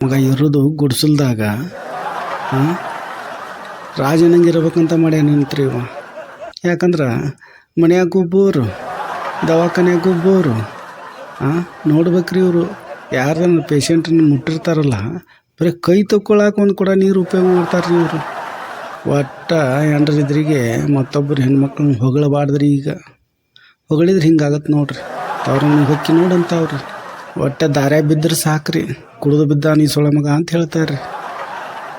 ಮಗ ಇರೋದು ಗುಡ್ಸಲ್ದಾಗ ರಾಜನಂಗೆ ಇರ್ಬೇಕಂತ ಮಾಡ್ಯಾನಂತ್ರಿ ಇವ? ಯಾಕಂದ್ರೆ ಮನೆಯಾಗೂ ಬೋರು ದವಾಖಾನೆಯಾಗೂ ಬೋರು ಹಾಂ ನೋಡ್ಬೇಕ್ರಿ ಇವರು. ಯಾರನ್ನ ಪೇಷಂಟನ್ನು ಮುಟ್ಟಿರ್ತಾರಲ್ಲ, ಬರೀ ಕೈ ತಕ್ಕೊಳಕ್ಕೆ ಒಂದು ಕೂಡ ನೀರು ಉಪಯೋಗ ಮಾಡ್ತಾರೆ ಇವರು. ಒಟ್ಟ ಹೆಂಡ್ರಿದ್ರಿಗೆ ಮತ್ತೊಬ್ಬರು ಹೆಣ್ಮಕ್ಳನ್ನ ಹೊಗಳಬಾರ್ದ್ರಿ ಈಗ. ಹೊಗಳಿದ್ರೆ ಹಿಂಗಾಗತ್ತೆ ನೋಡ್ರಿ. ಅವ್ರನ್ನ ಹೊಕ್ಕಿ ನೋಡಂತಾವ್ರಿ. ಒಟ್ಟ ದಾರ್ಯಾಗ ಬಿದ್ದರೆ ಸಾಕ್ರಿ, ಕುಡಿದು ಬಿದ್ದ ನೀ ಸೊಳ ಮಗ ಅಂತ ಹೇಳ್ತಾರೆ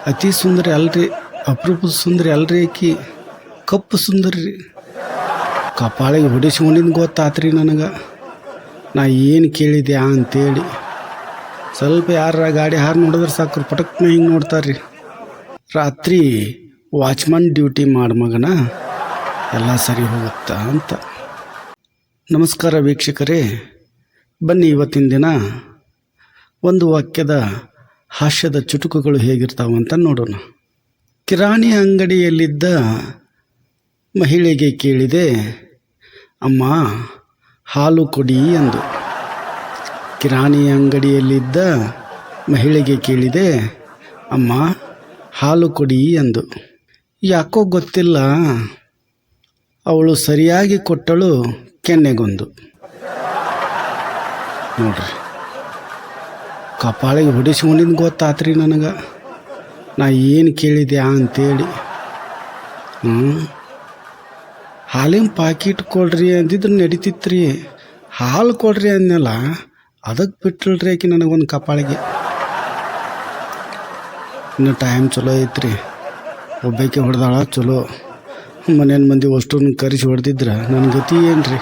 ಅತಿ ಸುಂದರಿ ಅಲ್ರಿ, ಅಪರೂಪದ ಸುಂದರಿ ಅಲ್ರಿ ಆಕಿ, ಕಪ್ಪು ಸುಂದರಿ. ಕಪಾಳಿಗೆ ಹೊಡಿಸ್ಕೊಂಡಿದ್ದು ಗೊತ್ತಾತ್ರಿ ನನಗೆ. ನಾ ಏನು ಕೇಳಿದೆ ಅಂತೇಳಿ. ಸ್ವಲ್ಪ ಯಾರ ಗಾಡಿ ಹಾರು ನೋಡಿದ್ರೆ ಸಾಕ್ರಿ ಪಟಕ್ನ ಹಿಂಗೆ ನೋಡ್ತಾರ್ರಿ. ರಾತ್ರಿ ವಾಚ್ಮನ್ ಡ್ಯೂಟಿ ಮಾಡಿ ಮಗನ, ಎಲ್ಲ ಸರಿ ಹೋಗುತ್ತಾ ಅಂತ. ನಮಸ್ಕಾರ ವೀಕ್ಷಕರೇ. ಬನ್ನಿ ಇವತ್ತಿನ ದಿನ. ಒಂದು ವಾಕ್ಯದ ಹಾಸ್ಯದ ಚುಟುಕುಗಳು ಹೇಗಿರ್ತಾವೆ ಅಂತ ನೋಡೋಣ. ಕಿರಾಣಿ ಅಂಗಡಿಯಲ್ಲಿದ್ದ ಮಹಿಳೆಗೆ ಕೇಳಿದೆ, ಅಮ್ಮ, ಹಾಲು ಕೊಡಿ ಎಂದು. ಕಿರಾಣಿ ಅಂಗಡಿಯಲ್ಲಿದ್ದ ಮಹಿಳೆಗೆ ಕೇಳಿದೆ, ಅಮ್ಮ, ಹಾಲು ಕೊಡಿ ಎಂದು. ಯಾಕೋ ಗೊತ್ತಿಲ್ಲ. ಅವಳು ಸರಿಯಾಗಿ ಕೊಟ್ಟಳು ಕೆನ್ನೆಗೊಂದು. ನೋಡ್ರಿ. ಕಪಾಳಿಗೆ ಹೊಡಿಸ್ಕೊಂಡಿದ್ದು ಗೊತ್ತಾತ್ರಿ ನನಗೆ. ನಾ ಏನು ಕೇಳಿದೆ ಅಂತೇಳಿ. ಹ್ಞೂ ಹಾಲಿನ ಪಾಕಿಟ್ ಕೊಡ್ರಿ ಅಂದಿದ್ರೆ ನಡೀತಿತ್ತು ರೀ ಹಾಲು ಕೊಡ್ರಿ ಅಂದ್ನಲ್ಲ ಅದಕ್ಕೆ ಬಿಟ್ಟಲ್ರಿ ಆಕಿ ನನಗೊಂದು ಕಪಾಳಿಗೆ. ಇನ್ನು ಟೈಮ್ ಚಲೋ ಐತ್ರಿ. ಒಬ್ಬಾಕೆ ಹೊಡೆದಾಳ, ಚಲೋ. ಮನೇನ ಮಂದಿ ಅಷ್ಟನ್ನು ಕರೆಸಿ ಹೊಡೆದಿದ್ರೆ ನನ್ನ ಗತಿ ಏನು ರೀ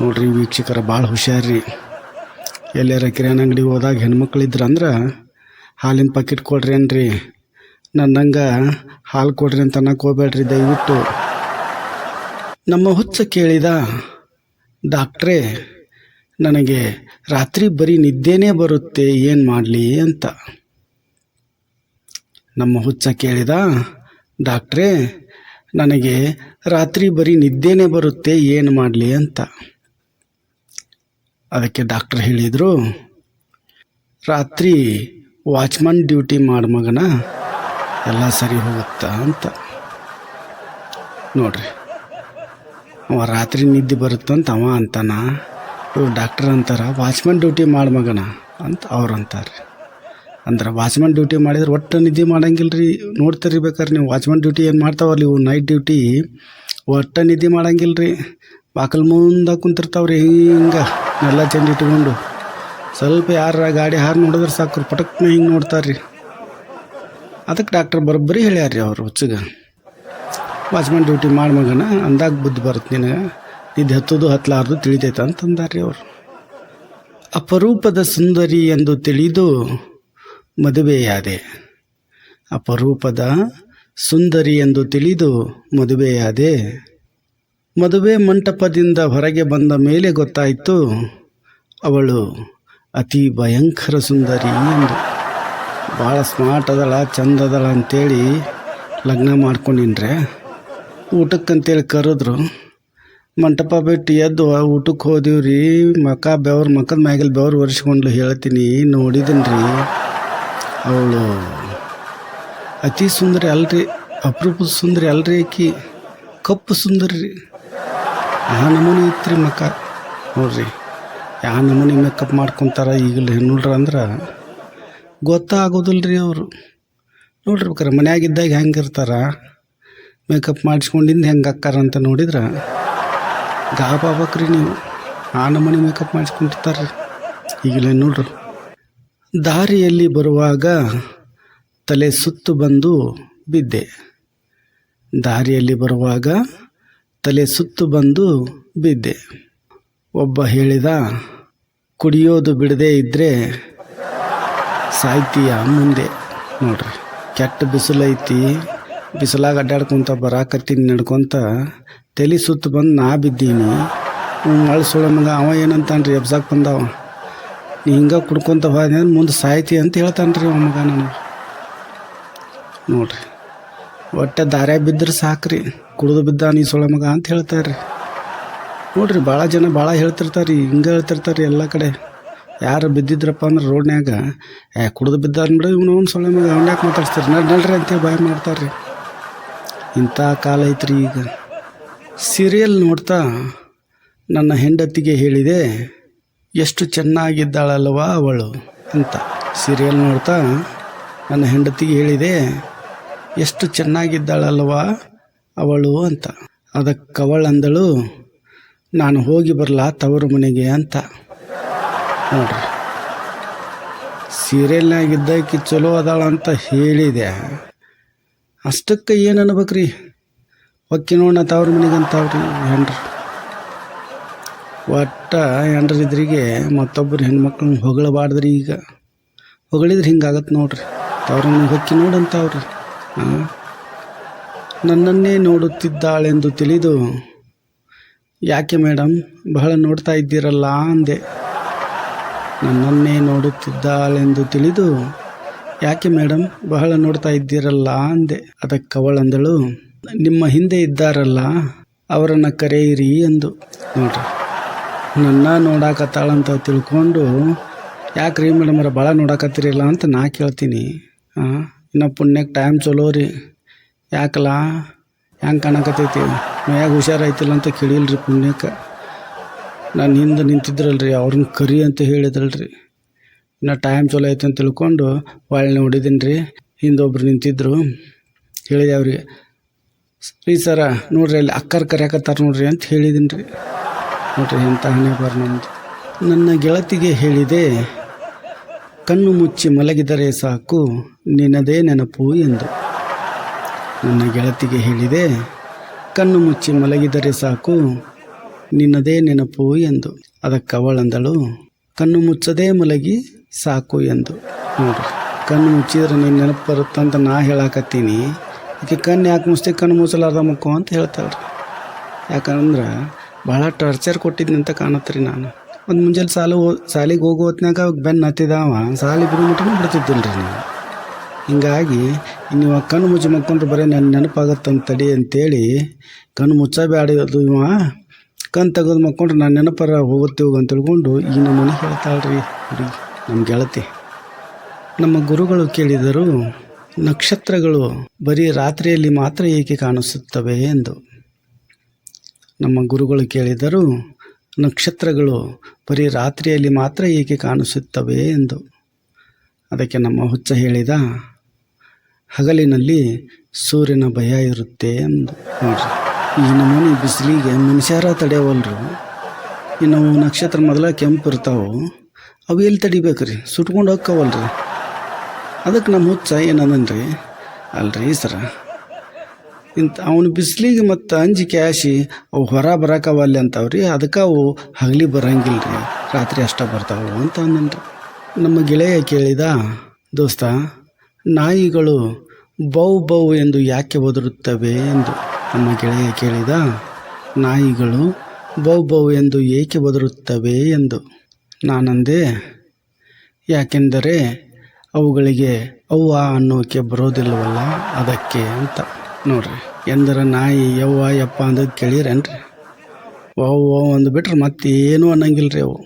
ನೋಡ್ರಿ ವೀಕ್ಷಕರ ಭಾಳ ಹುಷಾರ್ರಿ. ಎಲ್ಲಾರ ಕಿರಾಣಿ ಅಂಗಡಿಗೆ ಹೋದಾಗ ಹೆಣ್ಮಕ್ಳಿದ್ರ ಅಂದ್ರೆ ಹಾಲಿನ ಪಾಕಿಟ್ ಕೊಡ್ರಿ ಅನ್ರಿ. ನನ್ನಂಗೆ ಹಾಲು ಕೊಡ್ರಿ ಅಂತ ಅನ್ನಕ್ಕೆ ಹೋಗ್ಬೇಡ್ರಿ ದಯವಿಟ್ಟು. ನಮ್ಮ ಹುಚ್ಚ ಕೇಳಿದ ಡಾಕ್ಟ್ರೇ, ನನಗೆ ರಾತ್ರಿ ಬರೀ ನಿದ್ದೆನೇ ಬರುತ್ತೆ, ಏನು ಮಾಡಲಿ ಅಂತ. ನಮ್ಮ ಹುಚ್ಚ ಕೇಳಿದ ಡಾಕ್ಟ್ರೇ, ನನಗೆ ರಾತ್ರಿ ಬರೀ ನಿದ್ದೆನೇ ಬರುತ್ತೆ, ಏನು ಮಾಡಲಿ ಅಂತ. ಅದಕ್ಕೆ ಡಾಕ್ಟ್ರ್ ಹೇಳಿದರು, ರಾತ್ರಿ ವಾಚ್ಮನ್ ಡ್ಯೂಟಿ ಮಾಡು ಮಗನ, ಎಲ್ಲ ಸರಿ ಹೋಗುತ್ತಾ ಅಂತ. ನೋಡ್ರಿ, ಅವ ರಾತ್ರಿ ನಿದ್ದೆ ಬರುತ್ತಂತ ಅವ ಅಂತಾನ, ಇವ್ರು ಡಾಕ್ಟರ್ ಅಂತಾರ, ವಾಚ್ಮನ್ ಡ್ಯೂಟಿ ಮಾಡಿ ಮಗನ ಅಂತ ಅವ್ರು ಅಂತಾರೆ. ಅಂದ್ರೆ ವಾಚ್ಮನ್ ಡ್ಯೂಟಿ ಮಾಡಿದ್ರೆ ಒಟ್ಟು ನಿದ್ದೆ ಮಾಡಂಗಿಲ್ಲ ರೀ ನೋಡ್ತೀರಿ ಬೇಕಾದ್ರೆ ನೀವು ವಾಚ್ಮನ್ ಡ್ಯೂಟಿ ಏನು ಮಾಡ್ತಾವಲ್ಲ ಇವು ನೈಟ್ ಡ್ಯೂಟಿ, ಒಟ್ಟು ನಿದ್ದೆ ಮಾಡಂಗಿಲ್ಲ ರೀ ಬಾಕಲ್ ಮುಂದೆ ಕುಂತಿರ್ತಾವ್ರಿ ಹಿಂಗೆ. ನೆಲ್ಲ ಚೆಂದ ಇಟ್ಕೊಂಡು ಸ್ವಲ್ಪ ಯಾರ ಗಾಡಿ ಹಾರು ನೋಡಿದ್ರೆ ಸಾಕು ಪಟಕ್ನ ಹಿಂಗೆ ನೋಡ್ತಾರೆ ರೀ. ಅದಕ್ಕೆ ಡಾಕ್ಟರ್ ಬರೋಬ್ಬರಿ ಹೇಳ್ಯಾರ ರೀ ಅವರು ಹುಚ್ಚಗೆ. ವಾಚ್ಮನ್ ಡ್ಯೂಟಿ ಮಾಡಿ ಮಗನ, ಅಂದಾಗ ಬುದ್ಧಿ ಬರುತ್ತೆ ನಿನಗೆ. ಇದು ಹತ್ತೋದು ಹತ್ತಲಾರ್ದು ತಿಳಿತೈತೆ ಅಂತಂದಾರೆ ಅವರು. ಅಪರೂಪದ ಸುಂದರಿ ಎಂದು ತಿಳಿದು ಮದುವೆಯಾದೆ ಅಪರೂಪದ ಸುಂದರಿ ಎಂದು ತಿಳಿದು ಮದುವೆಯಾದೆ ಮದುವೆ ಮಂಟಪದಿಂದ ಹೊರಗೆ ಬಂದ ಮೇಲೆ ಗೊತ್ತಾಯಿತು, ಅವಳು ಅತಿ ಭಯಂಕರ ಸುಂದರಿ ಎಂದು. ಭಾಳ ಸ್ಮಾರ್ಟ್ ಅದಳ, ಚಂದ ಅದಳ ಅಂತೇಳಿ ಲಗ್ನ ಮಾಡ್ಕೊಂಡಿನ್ರೆ. ಊಟಕ್ಕಂತೇಳಿ ಕರೆದ್ರು, ಮಂಟಪ ಬಿಟ್ಟು ಎದ್ದು ಊಟಕ್ಕೆ ಹೋದಿವ್ರಿ, ಮಕ ಬೆವ್ರ ಮಕ್ಕದ ಮ್ಯಾಗಲ್ ಬೆವ್ರು ಒರೆಸ್ಕೊಂಡು ಹೇಳ್ತೀನಿ ನೋಡಿದ್ದೀನಿ ರೀ ಅವಳು, ಅತಿ ಸುಂದರಿ ಅಲ್ರಿ, ಅಪರೂಪದ ಸುಂದರಿ ಅಲ್ರಿ ಆಕಿ, ಕಪ್ಪು ಸುಂದರಿ ಆ ನಮೂನಿ ಇತ್ರಿ ಮಕ್ಕ? ನೋಡ್ರಿ ಯಾವ ನಮೂನಿ ಮೇಕಪ್ ಮಾಡ್ಕೊತಾರೆ ಈಗಲೂ ಹೆಣ್ಣುಳ್ರ ಅಂದ್ರೆ ಗೊತ್ತಾಗೋದಿಲ್ಲ ರೀ ಅವರು. ನೋಡ್ರಿ ಬೇಕಾರೆ, ಮನ್ಯಾಗಿದ್ದಾಗ ಹೆಂಗೆ ಇರ್ತಾರ? ಮೇಕಪ್ ಮಾಡಿಸ್ಕೊಂಡಿಂದ ಹೆಂಗೆ ಅಕ್ಕಾರ ಅಂತ ನೋಡಿದ್ರೆ ಗಾಬಾಬಕ್ರಿ ನೀವು. ಆ ನಮೂನಿ ಮೇಕಪ್ ಮಾಡಿಸ್ಕೊಂಡಿರ್ತಾರೆ ಈಗಲೇ ನೋಡ್ರಿ ದಾರಿಯಲ್ಲಿ ಬರುವಾಗ ತಲೆ ಸುತ್ತು ಬಂದು ಬಿದ್ದೆ. ದಾರಿಯಲ್ಲಿ ಬರುವಾಗ ತಲೆ ಸುತ್ತು ಬಂದು ಬಿದ್ದೆ. ಒಬ್ಬ ಹೇಳಿದ, ಕುಡಿಯೋದು ಬಿಡದೇ ಇದ್ದರೆ ಸಾಯ್ತೀಯ ಮುಂದೆ. ನೋಡ್ರಿ, ಕೆಟ್ಟ ಬಿಸಿಲೈತಿ ಬಿಸಿಲಾಗ ಅಡ್ಡಾಡ್ಕೊಂತ ಬರಾಕತ್ತೀನಿ ನಡ್ಕೊಂತ ತಲೆ ಸುತ್ತು ಬಂದು ನಾ ಬಿದ್ದೀನಿ. ಮಳೆ ಸುಳ ಮಗ, ಅವ ಏನಂತಾನ್ರಿ, ಎಬ್ಸಾಕ್ ಬಂದವ. ನೀ ಹಿಂಗೆ ಕುಡ್ಕೊಂತ ಹೋದ ಮುಂದೆ ಸಾಯ್ತಿ ಅಂತ ಹೇಳ್ತಾನ್ರಿ ಅವ ಮಗ ನನಗೆ. ನೋಡ್ರಿ. ಒಟ್ಟೆ ದಾರ್ಯಾಗ ಬಿದ್ದರೆ ಸಾಕ್ರಿ, ಕುಡಿದು ಬಿದ್ದ ನೀ ಸೊಳ ಮಗ ಅಂತ ಹೇಳ್ತಾರೆ ನೋಡ್ರಿ, ಭಾಳ ಜನ ಭಾಳ ಹೇಳ್ತಿರ್ತಾರೆ ಹಿಂಗೆ ಹೇಳ್ತಿರ್ತಾರೆ ಎಲ್ಲ ಕಡೆ. ಯಾರು ಬಿದ್ದಿದ್ರಪ್ಪ ಅಂದ್ರೆ ರೋಡ್ನ್ಯಾಗ, ಏ, ಕುಡಿದು ಬಿದ್ದ ಅಂದ್ಬಿಡು ಇವನು ಒಂದು ಸೊಳ್ಳೆ ಮಗ ಅವ್ನ ಯಾಕೆ ಮಾತಾಡ್ಸ್ತಾರೆ? ನಡ್, ನಡ್ರಿ ಅಂತೇಳಿ ಭಯ ಮಾಡ್ತಾರೆ ಇಂಥ ಕಾಲ ಐತ್ರಿ ಈಗ. ಸೀರಿಯಲ್ ನೋಡ್ತಾ ನನ್ನ ಹೆಂಡತಿಗೆ ಹೇಳಿದೆ, ಎಷ್ಟು ಚೆನ್ನಾಗಿದ್ದಾಳಲ್ವಾ ಅವಳು ಅಂತ. ಸೀರಿಯಲ್ ನೋಡ್ತಾ ನನ್ನ ಹೆಂಡತಿಗೆ ಹೇಳಿದೆ ಎಷ್ಟು ಚೆನ್ನಾಗಿದ್ದಾಳಲ್ವ ಅವಳು ಅಂತ. ಅದಕ್ಕೆ ಅವಳು ಅಂದಳು ನಾನು ಹೋಗಿ ಬರಲಾ ತವರು ಮನೆಗೆ ಅಂತ. ನೋಡ್ರಿ. ಸೀರಿಯಲ್ನಾಗಿದ್ದಕ್ಕೆ ಚಲೋ ಅದಾಳ ಅಂತ ಹೇಳಿದೆ. ಅಷ್ಟಕ್ಕೆ ಏನು ಅನ್ಬೇಕ್ರಿ? ಒಕ್ಕಿ ನೋಡೋಣ ತವ್ರ ಮನೆಗೆ ಅಂತಾವ್ರಿ ಹೆಂಡ್ರು. ಒಟ್ಟ ಹೆಂಡ್ರಿದ್ರಿಗೆ ಮತ್ತೊಬ್ಬರು ಹೆಣ್ಮಕ್ಳನ್ನ ಹೊಗಳಬಾರ್ದ್ರಿ ಈಗ. ಹೊಗಳಿದ್ರೆ ಹಿಂಗಾಗತ್ತೆ ನೋಡ್ರಿ. ತವ್ರ ಮನೆಗೆ ಹೊಕ್ಕಿ ನೋಡಂತಾವ್ರಿ. ನನ್ನನ್ನೇ ನೋಡುತ್ತಿದ್ದಾಳೆಂದು ತಿಳಿದು, ಯಾಕೆ ಮೇಡಮ್ ಬಹಳ ನೋಡ್ತಾ ಇದ್ದೀರಲ್ಲ ಅಂದೆ. ನನ್ನನ್ನೇ ನೋಡುತ್ತಿದ್ದಾಳೆಂದು ತಿಳಿದು, ಯಾಕೆ ಮೇಡಮ್ ಬಹಳ ನೋಡ್ತಾ ಇದ್ದೀರಲ್ಲ ಅಂದೆ. ಅದಕ್ಕೆ ಅವಳಂದಳು, ನಿಮ್ಮ ಹಿಂದೆ ಇದ್ದಾರಲ್ಲ, ಅವರನ್ನು ಕರೆಯಿರಿ ಎಂದು ನೋಡ್ರಿ, ನನ್ನ ನೋಡಾಕತ್ತಾಳಂತ ತಿಳ್ಕೊಂಡು, ಯಾಕ್ರಿ ಮೇಡಮರ ಭಾಳ ನೋಡಾಕತ್ತಿರಲ್ಲ ಅಂತ ನಾ ಕೇಳ್ತೀನಿ. ಹಾಂ ಇನ್ನು ಪುಣ್ಯಕ್ಕೆ ಟೈಮ್ ಚಲೋ ರೀ. ಯಾಕಲ್ಲ ಹೆಂಗೆ ಕಾಣಕತ್ತೈತಿ? ಮೈಯಾಗ ಹುಷಾರಾಯ್ತಿಲ್ಲ ಅಂತ ಕೇಳಿಲ್ರಿ ಪುಣ್ಯಕ್ಕೆ. ನಾನು ಹಿಂದೆ ನಿಂತಿದ್ರಲ್ರಿ, ಅವ್ರನ್ನ ಕರಿ ಅಂತ ಹೇಳಿದ್ರಲ್ರಿ. ಇನ್ನು ಟೈಮ್ ಚಲೋ ಐತೆ ಅಂತ ತಿಳ್ಕೊಂಡು ಒಳ್ಳೆ ನೋಡಿದ್ದೀನಿ ರೀ. ಹಿಂದೊಬ್ರು ನಿಂತಿದ್ರು. ಹೇಳಿದೆ ಅವ್ರಿಗೆ, ರೀ ಸರ ನೋಡ್ರಿ ಅಲ್ಲಿ ಅಕ್ಕರ್ ಕರ್ಯಾಕತ್ತಾರ ನೋಡ್ರಿ ಅಂತ ಹೇಳಿದ್ದೀನಿ ರೀ ನೋಡ್ರಿ ಎಂಥ ಹಣೆ ಬರ್ ನನ್ನ ಗೆಳತಿಗೆ ಹೇಳಿದೆ ಕಣ್ಣು ಮುಚ್ಚಿ ಮಲಗಿದರೆ ಸಾಕು, ನಿನ್ನದೇ ನೆನಪು ಎಂದು. ನನ್ನ ಗೆಳತಿಗೆ ಹೇಳಿದೆ, ಕಣ್ಣು ಮುಚ್ಚಿ ಮಲಗಿದರೆ ಸಾಕು, ನಿನ್ನದೇ ನೆನಪು ಎಂದು. ಅದಕ್ಕೆ ಅವಳಂದಳು, ಕಣ್ಣು ಮುಚ್ಚದೇ ಮಲಗಿ ಸಾಕು ಎಂದು. ನೋಡ್ರಿ, ಕಣ್ಣು ಮುಚ್ಚಿದ್ರೆ ನೀನು ನೆನಪು ಬರುತ್ತಂತ ನಾ ಹೇಳಾಕತ್ತೀನಿ. ಅದಕ್ಕೆ ಕಣ್ಣು ಯಾಕೆ ಮುಚ್ತಿ ಕಣ್ಣು ಮುಚ್ಚಲಾರ್ದ ಮುಖ ಅಂತ ಹೇಳ್ತಾಳ್ರಿ. ಯಾಕಂದ್ರೆ ಭಾಳ ಟಾರ್ಚರ್ ಕೊಟ್ಟಿದ್ನಿ ಅಂತ ಕಾಣತ್ರಿ ನಾನು. ಒಂದು ಮುಂಜಾನೆ ಸಾಲು ಸಾಲಿಗೆ ಹೋಗೋ ಹೊತ್ನಾಗ ಬೆನ್ನು ಹತ್ತಿದವ ಸಾಲಿ ಬಿಡು ಮುಟ್ಟಿನ ಬಿಡ್ತಿದ್ದಿಲ್ಲ ರೀ ನೀವು ಹಿಂಗಾಗಿ ನೀವು ಕಣ್ಣು ಮುಚ್ಚಿ ಮಕ್ಕೊಂಡ್ರೆ ಬರೀ ನನ್ನ ನೆನಪಾಗತ್ತಂತ ತಡಿ ಅಂತೇಳಿ ಕಣ್ಣು ಮುಚ್ಚಬೇಡದು ಇವ. ಕಣ್ಣು ತೆಗೆದು ಮಕ್ಕೊಂಡ್ರೆ ನಾನು ನೆನಪರ ಹೋಗುತ್ತೆ ಹೋಗು ಅಂತ ತಿಳ್ಕೊಂಡು ಈ ನಮ್ಮನೆ ಹೇಳ್ತಾಳ್ರಿ ಹುಡುಗಿ ನಮ್ಮ ಗೆಳತಿ. ನಮ್ಮ ಗುರುಗಳು ಕೇಳಿದರು, ನಕ್ಷತ್ರಗಳು ಬರೀ ರಾತ್ರಿಯಲ್ಲಿ ಮಾತ್ರ ಏಕೆ ಕಾಣಿಸುತ್ತವೆ ಎಂದು. ನಮ್ಮ ಗುರುಗಳು ಕೇಳಿದರು ನಕ್ಷತ್ರಗಳು ಬರೀ ರಾತ್ರಿಯಲ್ಲಿ ಮಾತ್ರ ಏಕೆ ಕಾಣಿಸುತ್ತವೆ ಎಂದು. ಅದಕ್ಕೆ ನಮ್ಮ ಹುಚ್ಚ ಹೇಳಿದ, ಹಗಲಿನಲ್ಲಿ ಸೂರ್ಯನ ಭಯ ಇರುತ್ತೆ ಎಂದು. ನೋಡ್ರಿ, ಈ ನಮೂನಿ ಬಿಸಿಲಿಗೆ ಮನುಷ್ಯರ ತಡೆಯವಲ್ರು ಇನ್ನು ನಕ್ಷತ್ರ ಮೊದಲ ಕೆಂಪು ಇರ್ತಾವೆ, ಅವು ಎಲ್ಲಿ ತಡಿಬೇಕ್ರಿ? ಸುಟ್ಕೊಂಡು ಹೋಗ್ಕವಲ್ರಿ. ಅದಕ್ಕೆ ನಮ್ಮ ಹುಚ್ಚ ಏನದನ್ರಿ? ಅಲ್ರಿ ಸರ ಇಂಥ ಅವನು ಬಿಸಿಲಿಗೆ ಮತ್ತು ಅಂಜಿ ಕ್ಯಾಶಿ, ಅವು ಹೊರ ಬರೋಕವಲ್ಲ ಅಂತವ್ರಿ. ಅದಕ್ಕೆ ಅವು ಹಗಲಿ ಬರಂಗಿಲ್ಲ ರೀ ರಾತ್ರಿ ಅಷ್ಟ ಬರ್ತಾವೆ ಅಂತ ಅಂದನ್ರಿ ನಮ್ಮ ಗೆಳೆಯ ಕೇಳಿದ, ದೋಸ್ತ, ನಾಯಿಗಳು ಬೌ ಬೌ ಎಂದು ಯಾಕೆ ಒದರುತ್ತವೆ? ಎಂದು ನಮ್ಮ ಗೆಳೆಯ ಕೇಳಿದ, ನಾಯಿಗಳು ಬೌ ಬೌ ಎಂದು ಏಕೆ ಒದರುತ್ತವೆ? ಎಂದು ನಾನಂದೆ, ಯಾಕೆಂದರೆ ಅವುಗಳಿಗೆ ಅವ್ವ ಅನ್ನೋಕೆ ಬರೋದಿಲ್ಲವಲ್ಲ ಅದಕ್ಕೆ ಅಂತ. ನೋಡ್ರಿ. ಎಂದರ ನಾಯಿ ಯವ್ವ, ಯಪ್ಪ ಅಂದದ್ದು ಕೇಳಿರೇನ್ರಿ? ಅವ್ವ ಒಂದು ಬಿಟ್ರೆ ಮತ್ತೇನು ಅನ್ನಂಗಿಲ್ಲ ರೀ ಅವು.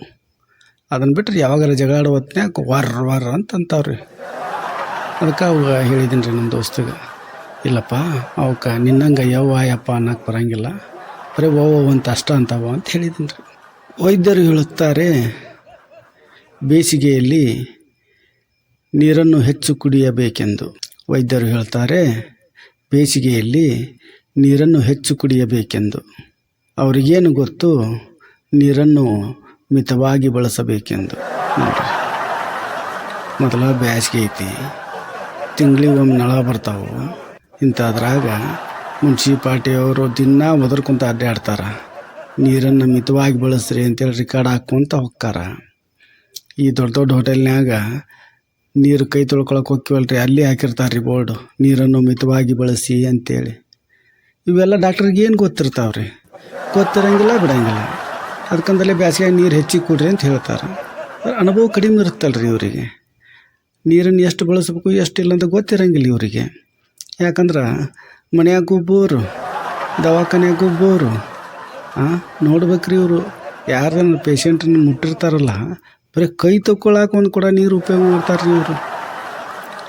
ಅದನ್ನು ಬಿಟ್ರೆ ಯಾವಾಗಾರ ಜಗಳ ಹೊತ್ನ್ಯಾಗ ವಾರ್ ವಾರ್ ಅಂತ ಅಂತಾವ್ರಿ ಅದಕ್ಕೆ ಅವಾಗ ಹೇಳಿದ್ದೀನಿ ರೀ ನಮ್ಮ ದೋಸ್ತಿಗೆ. ಇಲ್ಲಪ್ಪ, ಅವಕ್ಕೆ ನಿನ್ನಂಗೆ ಯವ್ವ, ಯಪ್ಪ ಅನ್ನಕ್ಕೆ ಬರಂಗಿಲ್ಲ. ಬರೀ ಓ ಓ ಅಂತ ಅಷ್ಟ ಅಂತಾವ ಅಂತ ಹೇಳಿದ್ದೀನಿ ರೀ ವೈದ್ಯರು ಹೇಳುತ್ತಾರೆ, ಬೇಸಿಗೆಯಲ್ಲಿ ನೀರನ್ನು ಹೆಚ್ಚು ಕುಡಿಯಬೇಕೆಂದು. ವೈದ್ಯರು ಹೇಳ್ತಾರೆ ಬೇಸಿಗೆಯಲ್ಲಿ ನೀರನ್ನು ಹೆಚ್ಚು ಕುಡಿಯಬೇಕೆಂದು. ಅವರಿಗೇನು ಗೊತ್ತು? ನೀರನ್ನು ಮಿತವಾಗಿ ಬಳಸಬೇಕೆಂದು. ಮೊದಲ ಬೇಸಿಗೆ ಐತಿ. ತಿಂಗಳಿಗೊಮ್ಮೆ ನಳ ಬರ್ತಾವೆ. ಇಂಥದ್ರಾಗ ಮುನ್ಸಿಪಾಲ್ಟಿಯವರು ದಿನ ಒದರ್ಕೊಂತ ಅಡ್ಡಾಡ್ತಾರ ನೀರನ್ನು ಮಿತವಾಗಿ ಬಳಸ್ರಿ ಅಂತೇಳಿ ರೆಕಾರ್ಡ್ ಹಾಕ್ಕೊಂತ ಹೋಗ್ತಾರೆ. ಈ ದೊಡ್ಡ ದೊಡ್ಡ ಹೋಟೆಲ್ನ್ಯಾಗ ನೀರು ಕೈ ತೊಳ್ಕೊಳಕ್ಕೆ ಹೋಗ್ತೀವಲ್ರಿ? ಅಲ್ಲಿ ಹಾಕಿರ್ತಾರೆ ರೀ ಬೋರ್ಡು. ನೀರನ್ನು ಮಿತವಾಗಿ ಬಳಸಿ ಅಂತೇಳಿ. ಇವೆಲ್ಲ ಡಾಕ್ಟ್ರಿಗೆ ಏನು ಗೊತ್ತಿರ್ತಾವ್ರಿ? ಗೊತ್ತಿರಂಗಿಲ್ಲ, ಬಿಡಂಗಿಲ್ಲ. ಅದಕ್ಕಂದಲೇ ಬೇಸಿಗೆ ನೀರು ಹೆಚ್ಚಿಗೆ ಕೊಡ್ರಿ ಅಂತ ಹೇಳ್ತಾರೆ. ಅನುಭವ ಕಡಿಮೆ ಇರುತ್ತಲ್ರಿ ಇವರಿಗೆ. ನೀರನ್ನು ಎಷ್ಟು ಬಳಸಬೇಕು ಎಷ್ಟು ಇಲ್ಲ ಅಂತ ಗೊತ್ತಿರಂಗಿಲ್ಲ ಇವರಿಗೆ. ಯಾಕಂದ್ರೆ ಮನೆಯಾಗೂ ಬೋರು, ದವಾಖಾನೆಯಾಗೂ ಬೋರು. ಹಾಂ ನೋಡ್ಬೇಕ್ರಿ ಇವರು. ಯಾರನ್ನ ಪೇಷಂಟನ್ನು ಮುಟ್ಟಿರ್ತಾರಲ್ಲ ಬರೀ ಕೈ ತಕ್ಕೊಳಕ್ಕೆ ಒಂದು ಕೂಡ ನೀರು ಉಪಯೋಗ ಮಾಡ್ತಾರೆ ರೀ ಇವರು.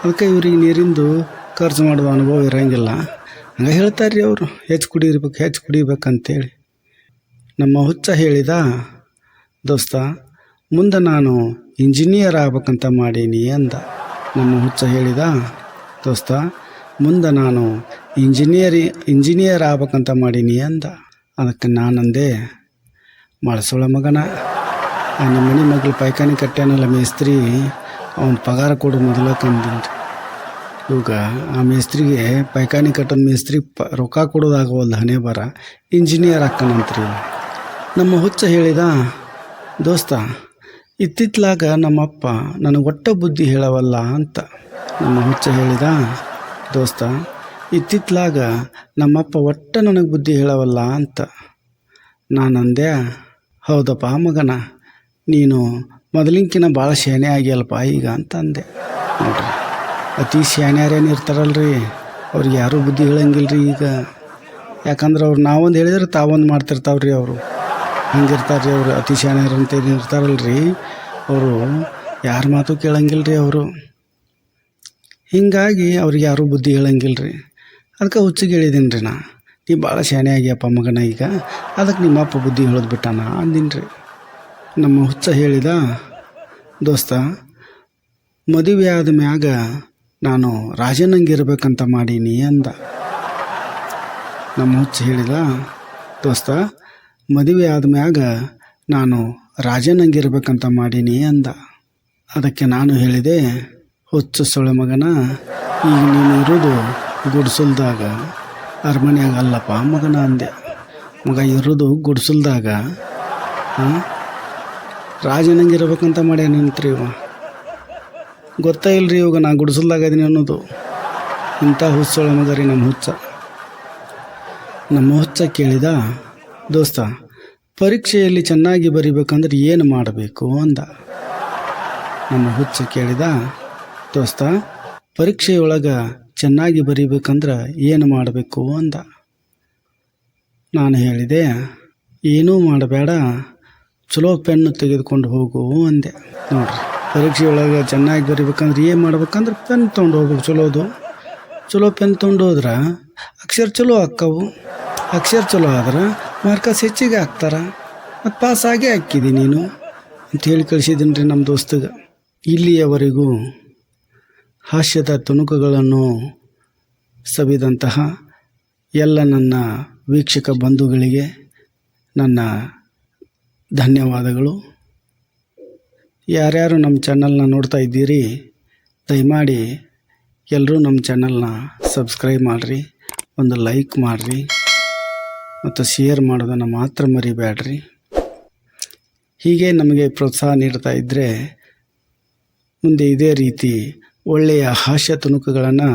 ಅದಕ್ಕೆ ಇವ್ರಿಗೆ ನೀರಿಂದು ಖರ್ಚು ಮಾಡೋದು ಅನುಭವ ಇರೋಂಗಿಲ್ಲ. ಹಂಗೆ ಹೇಳ್ತಾರೆ ರೀ ಅವರು, ಹೆಚ್ಚು ಕುಡಿರ್ಬೇಕು, ಹೆಚ್ಚು ಕುಡಿಬೇಕಂತೇಳಿ. ನಮ್ಮ ಹುಚ್ಚ ಹೇಳಿದ, ದೋಸ್ತ, ಮುಂದೆ ನಾನು ಇಂಜಿನಿಯರ್ ಆಗ್ಬೇಕಂತ ಮಾಡೀನಿ ಅಂದ. ನಮ್ಮ ಹುಚ್ಚ ಹೇಳಿದ, ದೋಸ್ತ, ಮುಂದೆ ನಾನು ಇಂಜಿನಿಯರಿ, ಇಂಜಿನಿಯರ್ ಆಗ್ಬೇಕಂತ ಮಾಡೀನಿ ಅಂದ. ಅದಕ್ಕೆ ನಾನಂದೆ ಮಳಸೋಳ ಮಗನ. ನಿಮ್ಮ ಮನೆ ಮಗ್ಳು ಪೈಖಾನೆ ಕಟ್ಟ್ಯಾನಲ್ಲ ಮೇಸ್ತ್ರಿ, ಅವನ ಪಗಾರ ಕೊಡು ಮೊದಲಕ್ಕಂದಿನಿ ಇವಾಗ ಆ ಮೇಸ್ತ್ರಿಗೆ ಪೈಖಾನೆ ಕಟ್ಟೋದು ಮೇಸ್ತ್ರಿ ಪ ರೊಕ್ಕ ಕೊಡೋದಾಗವಲ್ದು ಹಣೆ ಬರ ಇಂಜಿನಿಯರ್ ಹಾಕನಂತ್ರಿ ನಮ್ಮ ಹುಚ್ಚ ಹೇಳಿದ, ದೋಸ್ತ, ಇತ್ತಿತ್ಲಾಗ ನಮ್ಮಪ್ಪ ನನಗೆ ಒಟ್ಟ ಬುದ್ಧಿ ಹೇಳವಲ್ಲ ಅಂತ. ನಮ್ಮ ಹುಚ್ಚ ಹೇಳಿದ, ದೋಸ್ತ, ಇತ್ತಿತ್ಲಾಗ ನಮ್ಮಪ್ಪ ಒಟ್ಟ ನನಗೆ ಬುದ್ಧಿ ಹೇಳವಲ್ಲ ಅಂತ. ನಾನು ಅಂದೆ, ಹೌದಪ್ಪ ಮಗನ. ನೀನು ಮೊದಲಿನ್ಕಿನ ಭಾಳ ಶ್ಯಾಣೆ ಆಗ್ಯಲ್ಪ, ಈಗ ಅಂತ ಅಂದೆ ನೋಡ್ರಿ, ಅತಿ ಶಾಣ್ಯಾರೇನು ಇರ್ತಾರಲ್ರಿ, ಅವ್ರಿಗೆ ಯಾರೂ ಬುದ್ಧಿ ಹೇಳಂಗಿಲ್ಲ ರೀ ಈಗ. ಯಾಕಂದ್ರೆ ಅವ್ರು ನಾವೊಂದು ಹೇಳಿದ್ರೆ ತಾವೊಂದು ಮಾಡ್ತಿರ್ತಾವ್ರಿ ಅವರು. ಹಂಗಿರ್ತಾರೆ ರೀ ಅವರು, ಅತಿ ಶಾಣ್ಯರು ಅಂತ ಇರ್ತಾರಲ್ಲ ಇರ್ತಾರಲ್ರಿ, ಅವರು ಯಾರ ಮಾತು ಕೇಳಂಗಿಲ್ಲ ರೀ ಅವರು. ಹೀಗಾಗಿ ಅವ್ರಿಗೆ ಯಾರೂ ಬುದ್ಧಿ ಹೇಳಂಗಿಲ್ಲ ರೀ ಅದಕ್ಕೆ ಹುಚ್ಚಿಗೆ ಹೇಳಿದ್ದೀನಿ ರೀ ನಾ. ನೀ ಭಾಳ ಶಾಣೆ ಆಗ್ಯಪ್ಪ ಮಗನ ಈಗ. ಅದಕ್ಕೆ ನಿಮ್ಮಪ್ಪ ಬುದ್ಧಿ ಹೇಳೋದು ಬಿಟ್ಟಾನ ಅಂದಿನಿ ರೀ ನಮ್ಮ ಹುಚ್ಚ ಹೇಳಿದ ದೋಸ್ತ, ಮದುವೆ ಆದ ಮ್ಯಾಗ ನಾನು ರಾಜನಂಗಿರ್ಬೇಕಂತ ಮಾಡೀನಿ ಅಂದ. ನಮ್ಮ ಹುಚ್ಚ ಹೇಳಿದ ದೋಸ್ತ, ಮದುವೆ ಆದ ಮ್ಯಾಗ ನಾನು ರಾಜನಂಗಿರ್ಬೇಕಂತ ಮಾಡೀನಿ ಅಂದ. ಅದಕ್ಕೆ ನಾನು ಹೇಳಿದೆ, ಹುಚ್ಚು ಸೊಳೆ ಮಗನ, ಈಗ ನೀನು ಇರೋದು ಗುಡ್ಸಲ್ದಾಗ, ಅರಮನೆಯಾಗ ಅಲ್ಲಪ್ಪ ಮಗನ ಅಂದೆ. ಮಗ ಇರೋದು ಗುಡ್ಸಲ್ದಾಗ ಹಾಂ ಮಾಡಿ ಮಾಡ್ಯಾನಂತ್ರಿ ಇವ? ಗೊತ್ತಾ ಇಲ್ರಿ ಇವಾಗ ನಾ ಗುಡಿಸಲ್ದಾಗ ಇದೀನಿ ಅನ್ನೋದು. ಇಂಥ ಹುಚ್ಚೊಳ ಮಗರಿ ರೀ ನಮ್ಮ ಹುಚ್ಚ. ನಮ್ಮ ಹುಚ್ಚ ಕೇಳಿದ, ದೋಸ್ತ, ಪರೀಕ್ಷೆಯಲ್ಲಿ ಚೆನ್ನಾಗಿ ಬರಿಬೇಕಂದ್ರೆ ಏನು ಮಾಡಬೇಕು? ಅಂದ. ನಮ್ಮ ಹುಚ್ಚ ಕೇಳಿದ, ದೋಸ್ತ, ಪರೀಕ್ಷೆಯೊಳಗೆ ಚೆನ್ನಾಗಿ ಬರಿಬೇಕಂದ್ರೆ ಏನು ಮಾಡಬೇಕು? ಅಂದ. ನಾನು ಹೇಳಿದೆ, ಏನೂ ಮಾಡಬೇಡ ಚಲೋ ಪೆನ್ನು ತೆಗೆದುಕೊಂಡು ಹೋಗು ಅಂದೆ. ನೋಡ್ರಿ, ಪರೀಕ್ಷೆಯೊಳಗೆ ಚೆನ್ನಾಗಿ ಬರಿಬೇಕಂದ್ರೆ ಏನು ಮಾಡ್ಬೇಕಂದ್ರೆ ಪೆನ್ ತೊಗೊಂಡು ಹೋಗ್ಬೇಕು, ಚಲೋದು. ಚಲೋ ಪೆನ್ ತೊಗೊಂಡು ಹೋದ್ರೆ ಅಕ್ಷರ ಚಲೋ ಆಕ್ಕವು ಅಕ್ಷರ ಚಲೋ ಆದ್ರೆ ಮಾರ್ಕಸ್ ಹೆಚ್ಚಿಗೆ ಹಾಕ್ತಾರ. ಮತ್ತು ಪಾಸ್ ಆಗೇ ಹಾಕಿದಿ ನೀನು ಅಂತ ಹೇಳಿ ಕಳಿಸಿದ್ದೀನಿ ರೀ ನಮ್ಮ ದೋಸ್ತಗೆ. ಇಲ್ಲಿಯವರೆಗೂ ಹಾಸ್ಯದ ತುಣುಕುಗಳನ್ನು ಸವಿದಂತಹ ಎಲ್ಲ ನನ್ನ ವೀಕ್ಷಕ ಬಂಧುಗಳಿಗೆ ನನ್ನ ಧನ್ಯವಾದಗಳು. ಯಾರ್ಯಾರು ನಮ್ಮ ಚಾನಲ್ನ ನೋಡ್ತಾ ಇದ್ದೀರಿ, ದಯಮಾಡಿ ಎಲ್ಲರೂ ನಮ್ಮ ಚಾನಲ್ನ ಸಬ್ಸ್ಕ್ರೈಬ್ ಮಾಡಿರಿ, ಒಂದು ಲೈಕ್ ಮಾಡಿರಿ, ಮತ್ತು ಶೇರ್ ಮಾಡೋದನ್ನು ಮಾತ್ರ ಮರಿಬೇಡ್ರಿ. ಹೀಗೆ ನಮಗೆ ಪ್ರೋತ್ಸಾಹ ನೀಡ್ತಾ ಇದ್ದರೆ ಮುಂದೆ ಇದೇ ರೀತಿ ಒಳ್ಳೆಯ ಹಾಸ್ಯ ತುಣುಕುಗಳನ್ನು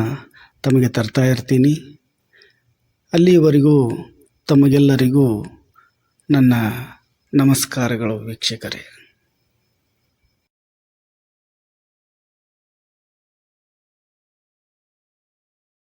ತಮಗೆ ತರ್ತಾ ಇರ್ತೀನಿ. ಅಲ್ಲಿವರೆಗೂ ತಮಗೆಲ್ಲರಿಗೂ ನನ್ನ ನಮಸ್ಕಾರಗಳು ವೀಕ್ಷಕರೇ.